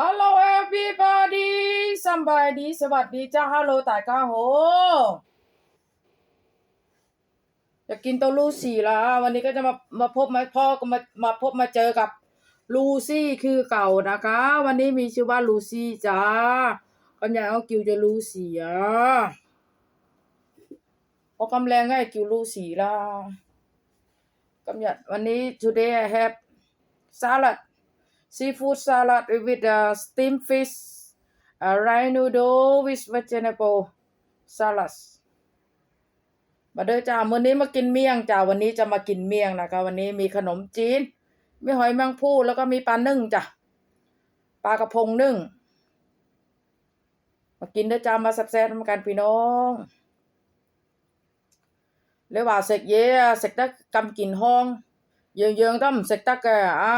ฮัลโหลเอฟบีบอดี้สบายดี สวัสดีจ้าฮัลโหลตาก้าโหจะกินตัวลูซี่แล้ว วันนี้ก็จะมามาพบมาพ่อก็มามาพบมาเจอกับลูซี่คือเก่านะคะ วันนี้มีชื่อว่าลูซี่จ้าคำใหญ่เอากิวจะลูซี่อะพอกำแรงให้กิวลูซี่ละกำหยัดวันนี้ today I have salad seafood salad with uh, steamed fish, uh, rice noodle with vegetable salad มาเด้อจ้ามื้อนี้มากินเมี่ยงจ้าวันนี้จะมากินเมี่ยงนะคะ วันนี้มีขนมจีน มีหอยแมงภู่แล้วก็มีปลานึ่งจ้ะปลากระพงนึ่ง มากินเด้อจ้ามาแซ่บๆนำกันพี่น้องเลยว่าเสกเย่เสกตะกำกินห้อง เยืองๆต้มเสกตะแกอ่า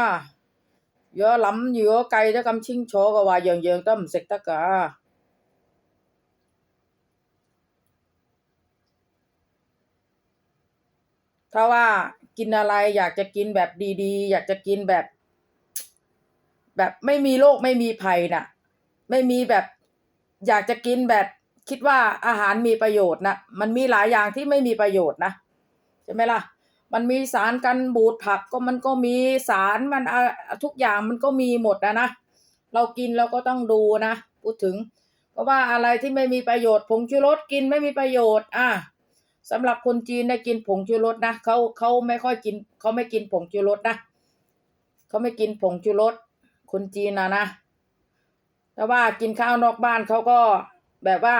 giờ lắm vừa cây đó cầm chín chỗ cái hoài dần dần tâm xịt tất cả ถ้าว่ากินอะไรอยากจะกินแบบดีๆ อยากจะกินแบบ แบบไม่มีโรคไม่มีภัยน่ะ ไม่มีแบบ อยากจะกินแบบคิดว่าอาหารมีประโยชน์นะมันมีหลายอย่างที่ไม่มีประโยชน์นะใช่ไหมล่ะ มันมีสารกันบูดผักก็มันก็มีสารมันอะทุกอย่างมันก็มีหมดนะนะเรากินเราก็ต้องดูนะพูดถึง เพราะว่าอะไรที่ไม่มีประโยชน์ผงชูรสกินไม่มีประโยชน์ อะสำหรับคนจีนได้กินผงชูรสนะเขาเขาไม่ค่อยกินเขาไม่กินผงชูรสนะเขาไม่กินผงชูรสคนจีนนะนะแต่ว่ากินข้าวนอกบ้านเขาก็แบบว่า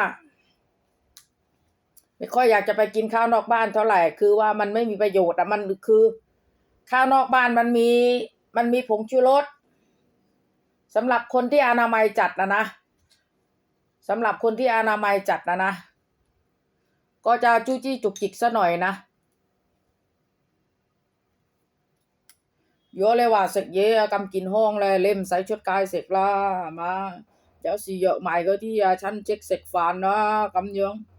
ไม่ค่อยอยากจะไปกินข้าวนอกบ้านเท่าไหร่ คือว่ามันไม่มีประโยชน์อะมันคือ ข้าวนอกบ้านมันมี มันมีผงชูรสสำหรับคนที่อนามัยจัดนะนะสำหรับคนที่อนามัยจัดนะนะ ก็จะจู้จี้จุกจิกซะหน่อยนะโยเลยว่าเสกเย่กำกินห้องเลยเล่มใส่ชุดกายเสกละมาเจ้าสีเยอะใหม่ก็ที่ชั้นเช็คเสกฟานนะกำยอว่าเล็กไก่ถ้ากำจิ้ง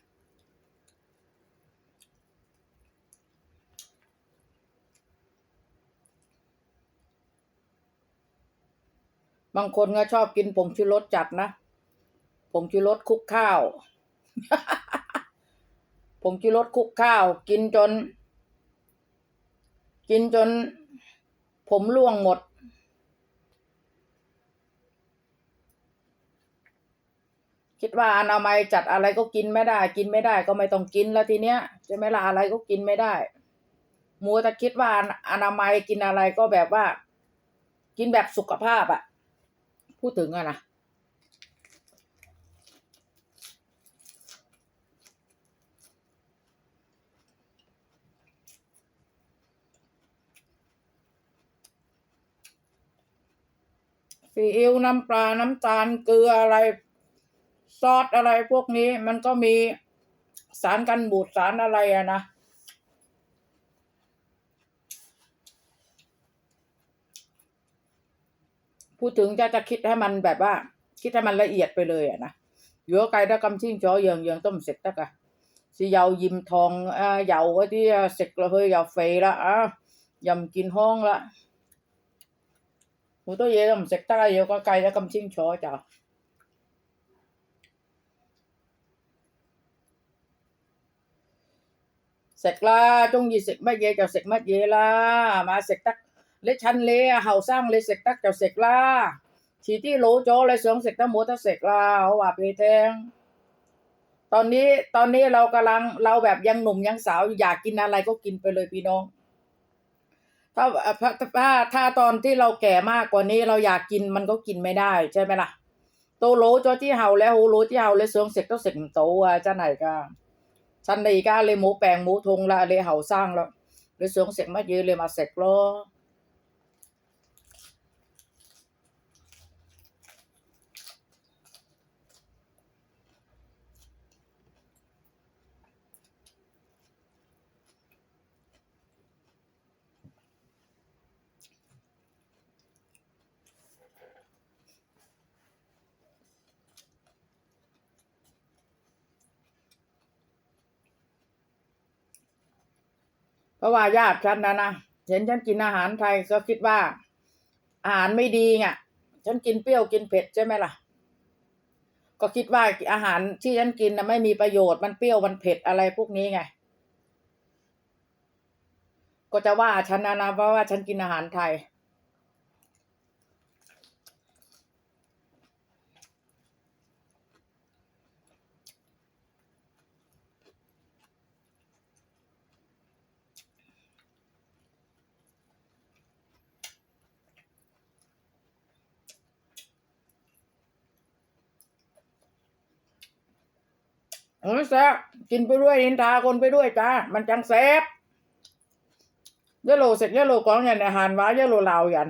บางคนก็ชอบกินผงชูรสจัดนะผงชูรสคลุกข้าวผงชูรสคลุกข้าว กินจน กินจน ผมร่วงหมด คิดว่าอนามัยจัดอะไรก็กินไม่ได้ กินไม่ได้ก็ไม่ต้องกินแล้วทีเนี้ยใช่ไหมล่ะอะไรก็กินไม่ได้มัวแต่คิดว่าอนามัยกินอะไรก็แบบว่า กินแบบสุขภาพอะ พูดถึงอะนะซีอิ๊วน้ำปลา น้ำตาลเกลืออะไร ซอสอะไรพวกนี้ มันก็มีสารกันบูดสารอะไรอะนะ พูดถึงจะจะคิดให้มันแบบว่า คิดให้มันละเอียดไปเลยอะนะอยัวไกลถ้ากำชิ่งจอเยิงเยิงต้มเสร็จตะกะสิเยายิมทองอ่าเยาก็ที่เสร็จละเฮยยาเฟยละอะยำกินห้องละหูตัวเย่ต้มเสร็จตะเยาก็ไก่ตะกำชิ่งจอจ้ะเสร็จละจงยีเสร็จไม่เย่จะเสร็จไม่เย่ละมาเสร็จตะ แลชันเลเห่าสร้างเลเสกตักเจ้าเสกลาฉีที่โหลโจเลยเสียงเสกตั้งหทั้เสกลาเขาว่าเพแทงตอนนี้ตอนนี้เรากำลังเราแบบยังหนุ่มยังสาวอยากกินอะไรก็กินไปเลยพี่น้อง ถ้าถ้าถ้าตอนที่เราแก่มากกว่านี้เราอยากกินมันก็กินไม่ได้ใช่ไหมล่ะโตโลจที่เห่าแล้วโหโลที่เห่าเลยเสียงเสกต้องเสกโตอะจ้าไหนกาฉันในกาเลยหมูแปลงหมูทงละเลยเห่าสร้างแล้วเลยเสียงเสกมาเยอะเลยมาเสกล้อ พราะว่าญาติฉันนะนะเห็นฉันกินอาหารไทยก็คิดว่า อาหารไม่ดีไงฉันกินเปรี้ยวกินเผ็ดใช่ไหมล่ะ ก็คิดว่าอาหารที่ฉันกินนะไม่มีประโยชน์มันเปรี้ยวมันเผ็ดอะไรพวกนี้ไง ก็จะว่าฉันนะนะเพราะว่าฉันกินอาหารไทย เออแซ่กินไปด้วยนินทาคนไปด้วยจ้ามันจังแซ่บยะโลเสร็จเยะโลกองยเนี่ยหารว้ายะโลลาวยัน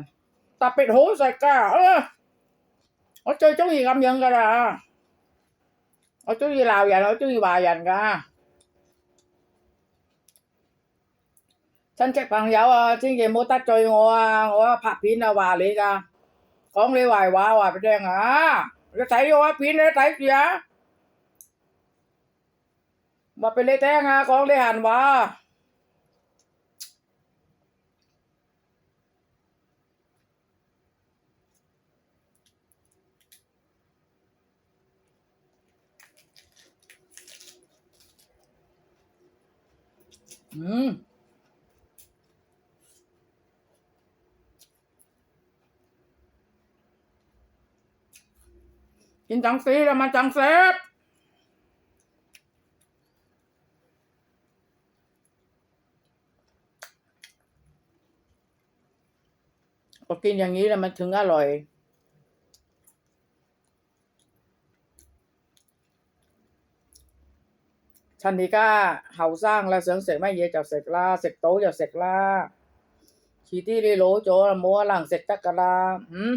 ตาเป็ดหูใส่ก้า เออเอาเจอเจ้าอีกคำยังกันอะเอาเจ้าอีลาวยันเอาเจ้าอีวายันกะฉันจะพังยาวอะฉันเกมโมตัดจอยงัวงัวผักพินนาวาเลยกะของเลยวายวาวาไปแดงอะจะใส่ยัวพินเลยใส่เสีย มาเป็นเลแท้งาของได้หันว่าอืมกินจังซีแล้วมันจังเซฟ กินอย่างนี้แหละมันถึงอร่อย ชันนิก้าเห่าสร้างและเสียงเสกไม่เยจับเสกลาเสกโตจับเสกลาชีที่รีโลโจมัวหลังเสกตะกะลาหืม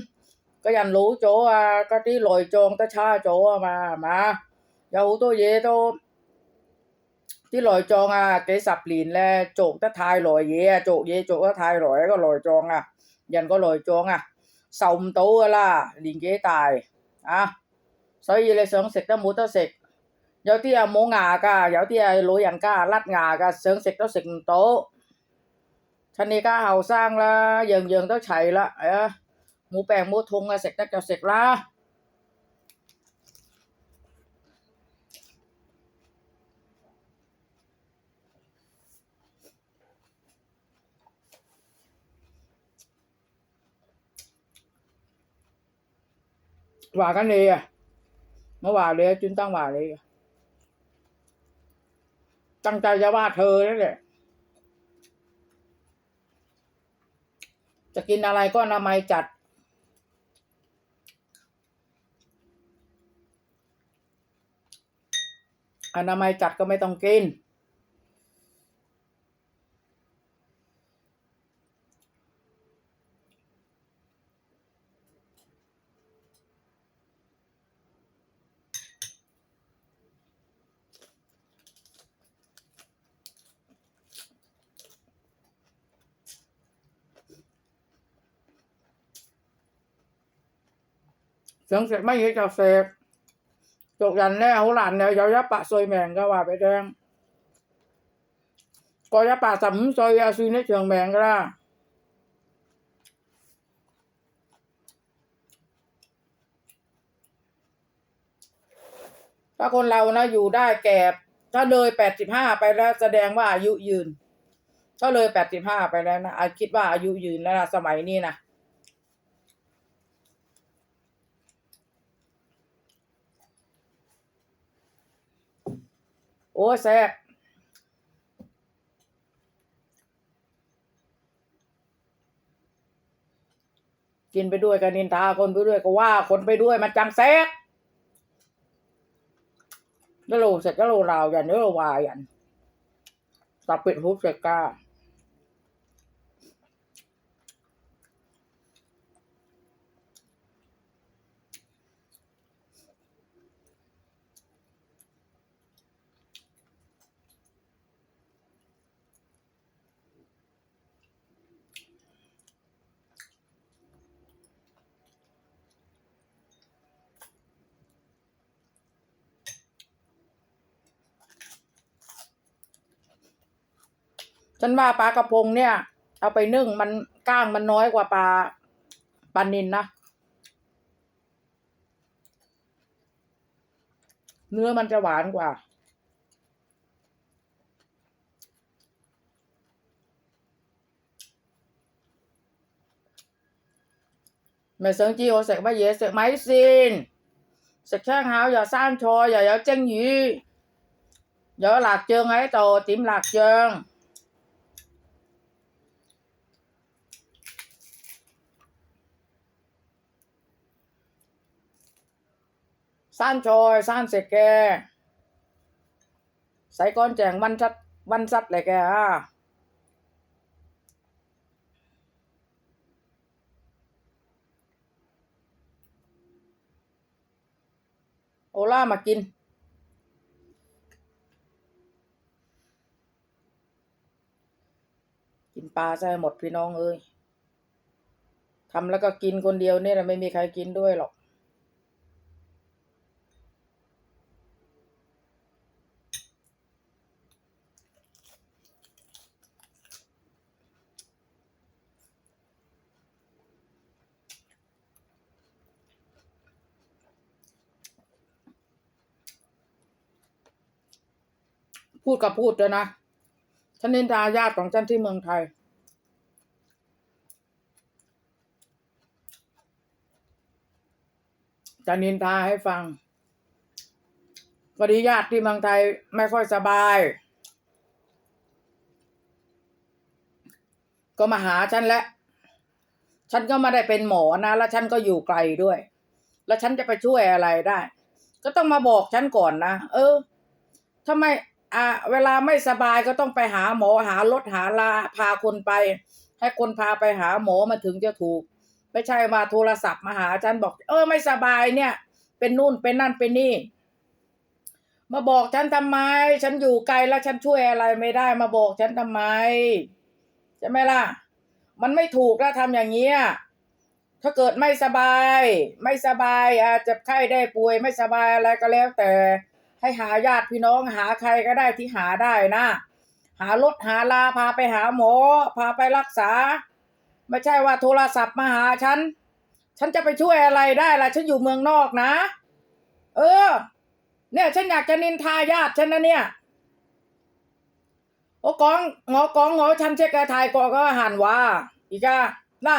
ก็ยันรู้โจอะก็ที่ลอยจงตะชาโจมามาเยาตัวเยโตที่ลอยจองอะเกสับหลินแลโจกตะทายลอยเยโจเยโจกตทายลอยก็ลอยจองอะ 人個內臟啊受唔到噶啦，年紀大啊，所以你想食都冇得食。有啲啊冇牙㗎，有啲係老人家甩牙㗎，想食都食唔到。趁你而家後生啦，樣樣都齊啦，係啊，冇病冇痛啊，食得就食啦。 ว่ากันเลยอะมาว่าเลยจึนตั้งว่าเลย ตั้งใจจะว่าเธอนั่นแหละจะกินอะไรก็นามัยจัด อนามัยจัดก็ไม่ต้องกิน ถึงเสร็จไม่เห็นจะเสพตกยันแน่หูหลานแนวยาวยาปะซอยแมงก็ว่าไปแดงก็ยาปะสำซอยยาซีในเชิงแมงก็ได้ถ้าคนเรานะอยู่ได้แก่ถ้าเลยแปดสิบห้าไปแล้ว แสดงว่าอายุยืน ถ้าเลยแปดสิบห้าไปแล้วนะคิดว่าอายุยืนแล้วนะสมัยนี้นะ โอ้แซ่บกินไปด้วยกันนินทาคนไปด้วยก็ว่าคนไปด้วยมันจังแซ่บแล้วโลเสร็จก็โลราวยันแล้วโลวายันตับเปิดฮุบเสร็จก้า ฉันว่าปลากระพงเนี่ย เอาไปนึ่งมันก้างมันน้อยกว่าปลาปลานินนะเนื้อมันจะหวานกว่า mày sơn chi hồ sạch bao giờ sạch máy xin sạch khang hảo giờ san cho giờ giờ chân gì giờ lạc chân ấy tồ tìm lạc chân ซ่านชอยซ่านเสกแกใส่ก้อนแจงวันชัดวันซัดเลยแกอะโอล่ามากินกินปลาใช่หมดพี่น้องเอ้ยทำแล้วก็กินคนเดียวเนี่ยไม่มีใครกินด้วยหรอก พูดกับพูดเลยนะ ฉันนินทาญาติของฉันที่เมืองไทย จะนินทาให้ฟังพอดีญาติที่เมืองไทยไม่ค่อยสบาย ก็มาหาฉันแล้วฉันก็ไม่ได้เป็นหมอนะ แล้วฉันก็อยู่ไกลด้วย แล้วฉันจะไปช่วยอะไรได้ ก็ต้องมาบอกฉันก่อนนะ เออทำไม อ่าเวลาไม่สบายก็ต้องไปหาหมอหารถหาลาพาคนไป ให้คนพาไปหาหมอมาถึงจะถูก ไม่ใช่มาโทรศัพท์มาหาฉันบอก เออไม่สบายเนี่ย เป็นนู่นเป็นนั่นเป็นนี่ มาบอกฉันทำไม ฉันอยู่ไกลแล้วฉันช่วยอะไรไม่ได้ มาบอกฉันทำไมใช่ไหมล่ะ มันไม่ถูกถ้าทำอย่างเงี้ยถ้าเกิดไม่สบาย ไม่สบายอาจจะไข้ได้ป่วยไม่สบายอะไรก็แล้วแต่ ให้หาญาติพี่น้องหาใครก็ได้ที่หาได้นะ หารถหาลาพาไปหาหมอ พาไปรักษา ไม่ใช่ว่าโทรศัพท์มาหาฉัน ฉันจะไปช่วยอะไรได้ล่ะ ฉันอยู่เมืองนอกนะ เออ เนี่ยฉันอยากจะนินทาญาติฉันนะเนี่ยโอ้กองงอกองงอฉันเช็คกระทายกอก็หันว่า อีกาน่ะ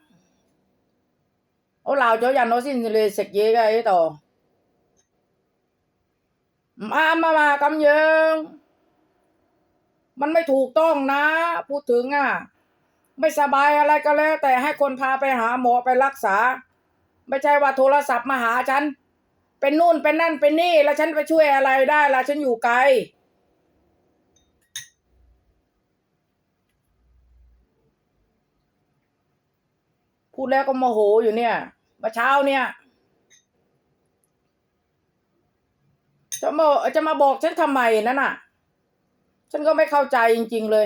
โอ้ลาวเจ้ายันโนสินเลยเสกเยกไอ้ต่อ มามามา กำเยิง มันไม่ถูกต้องนะ พูดถึงอะ ไม่สบายอะไรก็แล้ว แต่ให้คนพาไปหาหมอไปรักษา ไม่ใช่ว่าโทรศัพท์มาหาฉัน เป็นนู่นเป็นนั่นเป็นนี่ แล้วฉันไปช่วยอะไรได้ล่ะฉันอยู่ไกล พูดแล้วก็โมโหอยู่เนี่ย เมื่อเช้าเนี่ยจะมาจะมาบอกฉันทำไมนั่นน่ะ ฉันก็ไม่เข้าใจจริง ๆ เลย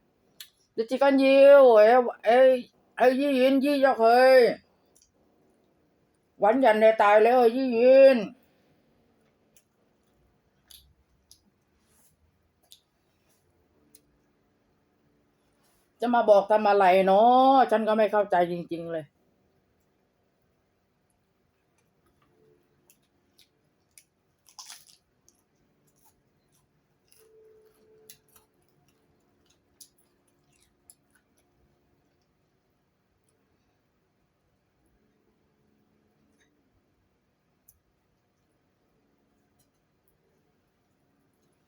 你只緊要誒誒喺醫院醫咗佢，揾人嚟带你去医院。จะมาบอกทำอะไรเนาะฉันก็ไม่เข้าใจจริง ๆ เลย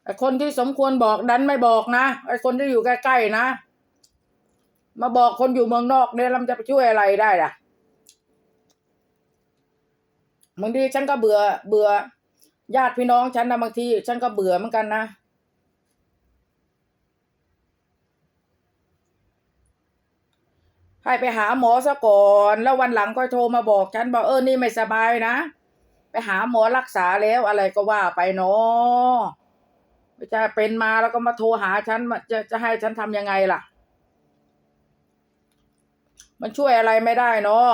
ไอ้คนที่สมควรบอกดันไม่บอกนะไอ้คนที่อยู่ใกล้ๆนะ มาบอกคนอยู่เมืองนอกเนี่ยแล้วมันจะไปช่วยอะไรได้ล่ะบางทีฉันก็เบื่อ เบื่อ ญาติพี่น้องฉันนะบางที ฉันก็เบื่อเหมือนกันนะให้ไปหาหมอซะก่อน แล้ววันหลังก็โทรมาบอกฉันบอกเออนี่ไม่สบายนะ ไปหาหมอรักษาแล้วอะไรก็ว่าไปเนาะ ไม่ใช่เป็นมาแล้วก็มาโทรหาฉันจะจะให้ฉันทำยังไงล่ะ มันช่วยอะไรไม่ได้เนาะ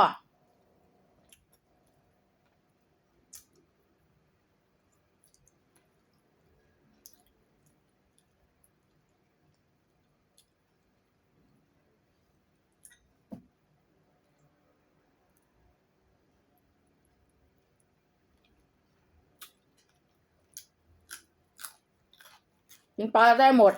กินปลาได้หมด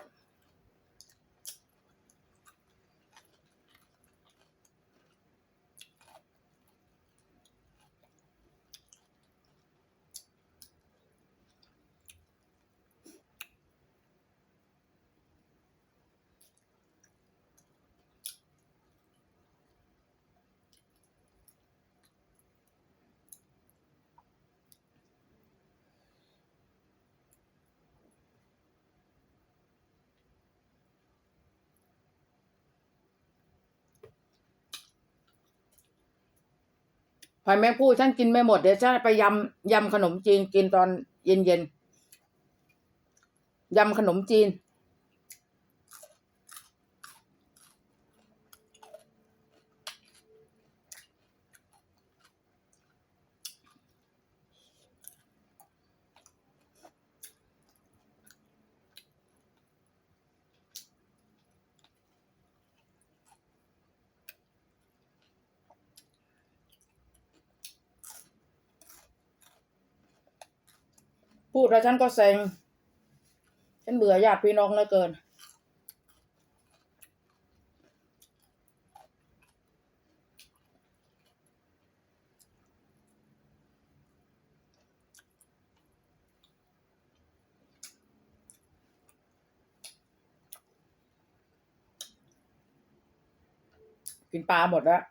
อยแม่พูดฉันกินไม่หมดเดี๋ยวฉันไปยำยำขนมจีนกินตอนเย็นเย็นยำขนมจีน พูดแล้วฉันก็เซ็ง ฉันเบื่อญาติพี่น้องเหลือเกิน กินปลาหมดแล้ว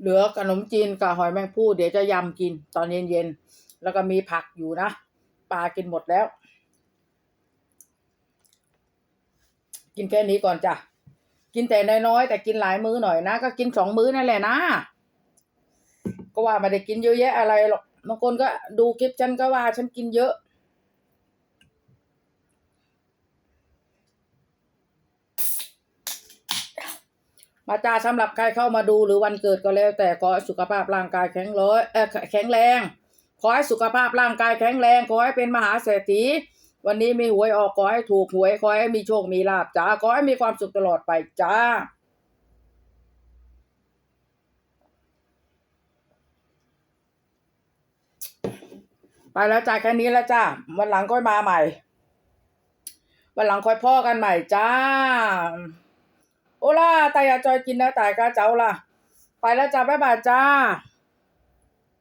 เหลือขนมจีนกับหอยแมงภู่เดี๋ยวจะยำกินตอนเย็นๆ แล้วก็มีผักอยู่นะ ปลากินหมดแล้ว กินแค่นี้ก่อนจ้ะ กินแต่น้อยๆแต่กินหลายมื้อหน่อยนะ ก็กินสองมื้อนั่นแหละนะ ก็ว่าไม่ได้กินเยอะแยะอะไรหรอกบางคนก็ดูคลิปฉันก็ว่าฉันกินเยอะมาจ้าสำหรับใครเข้ามาดูหรือวันเกิดก็แล้ว แต่ขอสุขภาพร่างกายแข็งร้อยเออแข็งแรง ขอให้สุขภาพร่างกายแข็งแรง ขอให้เป็นมหาเศรษฐี วันนี้มีหวยออกขอให้ถูกหวย ขอให้มีโชค มีลาบจ้า ขอให้มีความสุขตลอดไปจ้าไปแล้วจ้าแค่นี้แล้วจ้าวันหลังค่อยมาใหม่ วันหลังค่อยพ่อกันใหม่จ้า โอล่าตายาจอยกินนะตายกาเจ้าล่ะ ไปแล้วจ้าบ๊ายบายจ้า